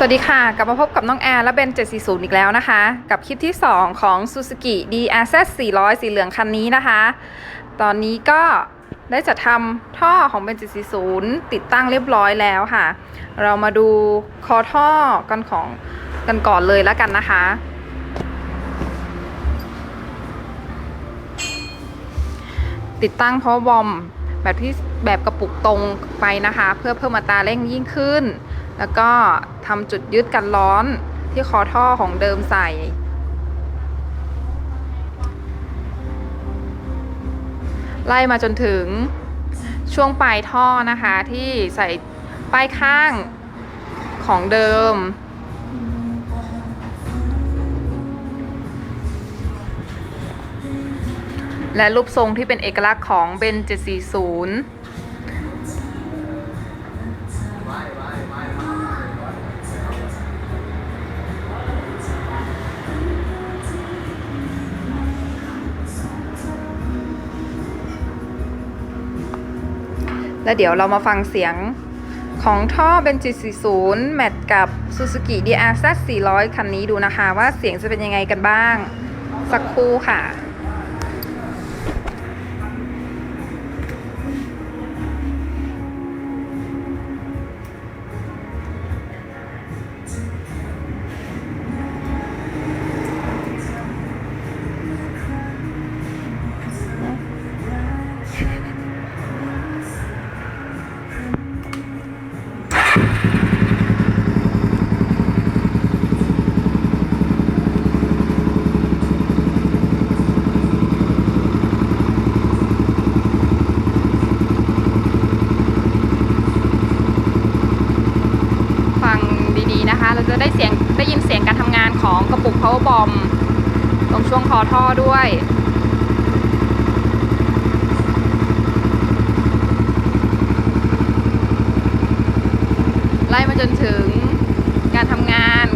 สวัสดีค่ะ กลับมาพบกับน้องแอร์และเบน740 อีกแล้วนะคะ กับคลิปที่ 2 ของ Suzuki DRZ 400 สีเหลืองคันนี้นะคะ ตอนนี้ก็ได้จัดทำท่อของเบน740 ติดตั้งเรียบร้อยแล้วค่ะ เรามาดูคอท่อกันของกันก่อนเลยแล้วกันนะคะ ติดตั้งเพราะวอมแบบที่แบบกระปุกตรงไปนะคะ เพื่อเพิ่มอัตราเร่งยิ่งขึ้น แล้วก็ทำจุดยึดกันร้อนที่คอท่อของเดิมใส่ ไล่มาจนถึงช่วงปลายท่อนะคะที่ใส่ป้ายข้างของเดิม และรูปทรงที่เป็นเอกลักษณ์ของเบน740 แล้วเดี๋ยวเรามาฟังเสียงของท่อเบนจิ40 แมทกับ Suzuki DRZ 400 คันนี้ดูนะคะ ว่าเสียงจะเป็นยังไงกันบ้าง สักครู่ค่ะ เราจะได้เสียงได้ยินเสียงการทำงานของกระปุก power bomb ตรงช่วงคอท่อด้วยไล่มาจนถึงการทำงาน